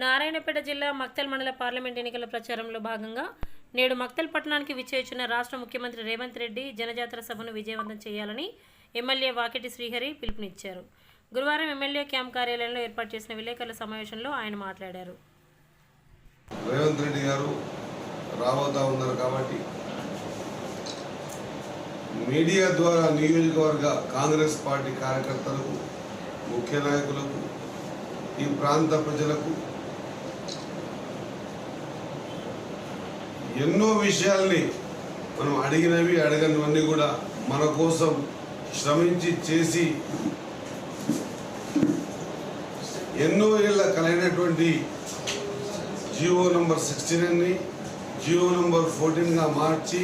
నారాయణపేట జిల్లా మక్తల్ మండల పార్లమెంట్ ఎన్నికల ప్రచారంలో భాగంగా నేడు మక్తల్ పట్టణానికి విచ్చేసిన రాష్ట్ర ముఖ్యమంత్రి రేవంత్ రెడ్డి జనజాతర సభను విజయవంతం చేయాలని ఎమ్మెల్యే వాకిటి శ్రీహరి పిలుపునిచ్చారు. గురువారం ఎమ్మెల్యే క్యాంప్ కార్యాలయంలో ఏర్పాటు చేసిన విలేకరుల సమావేశంలో ఆయన మాట్లాడారు. రేవంత్ రెడ్డి గారు రాబోతా ఉన్నారు కాబట్టి మీడియా ద్వారా నియోజకవర్గ కాంగ్రెస్ పార్టీ కార్యకర్తలకు ముఖ్య నాయకులకు ఈ ప్రాంత ప్రజలకు ఎన్నో విషయాల్ని మనం అడిగినవి అడగనివన్నీ కూడా మన కోసం శ్రమించి చేసి ఎన్నో ఏళ్ళ కలైనటువంటి జియో నంబర్ సిక్స్టీ నైన్ని జియో నంబర్ ఫోర్టీన్గా మార్చి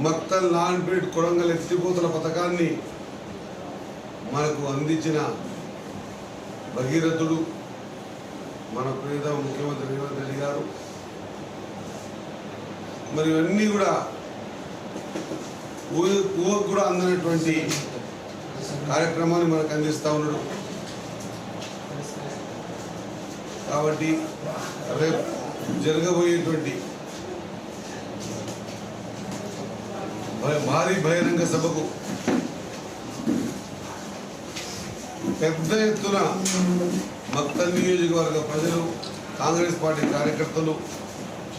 మక్తల్ నాన్పేట్ కొడంగల్ ఎత్తిపోతల పథకాన్ని మనకు అందించిన భగీరథుడు మన ప్రియతమ ముఖ్యమంత్రి రేవంత్ రెడ్డి గారు. మరి ఇవన్నీ కూడా ఊహ ఊహకు కూడా అందనటువంటి కార్యక్రమాన్ని మనకు అందిస్తూ ఉన్నాడు. కాబట్టి రేపు జరగబోయేటువంటి భారీ బహిరంగ సభకు పెద్ద ఎత్తున మక్తల్ నియోజకవర్గ ప్రజలు కాంగ్రెస్ పార్టీ కార్యకర్తలు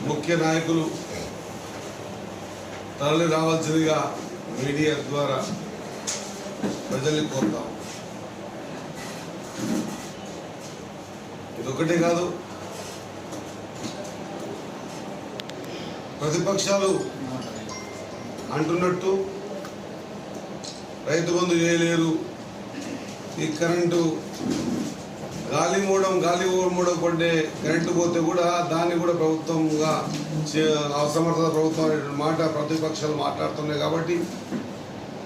ముఖ్య నాయకులు తరలి రావాల్సిందిగా మీడియా ద్వారా ప్రజల్ని కోరుతాం. ఇదొకటే కాదు ప్రతిపక్షాలు అంటున్నట్టు రైతు బంధు చేయలేరు ఈ కరెంటు గాలి మూడం గాలి మూడం పడ్డే కరెంటు పోతే కూడా దాన్ని కూడా ప్రభుత్వంగా చే- అసమర్థత ప్రభుత్వం అనే మాట ప్రతిపక్షాలు మాట్లాడుతున్నాయి కాబట్టి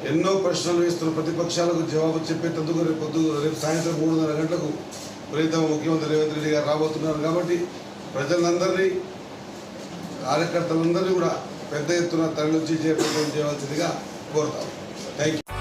ఎన్నో ప్రశ్నలు వేస్తున్న ప్రతిపక్షాలకు జవాబు చెప్పేటందుకు రేపు పొద్దు రేపు సాయంత్రం మూడున్నర గంటలకు ప్రీతమ ముఖ్యమంత్రి రేవంత్ రెడ్డి గారు రాబోతున్నారు కాబట్టి ప్రజలందరినీ కార్యకర్తలందరినీ కూడా పెద్ద ఎత్తున తరలించి చేపట్టడం చేయవలసిందిగా కోరుతాం. Thank you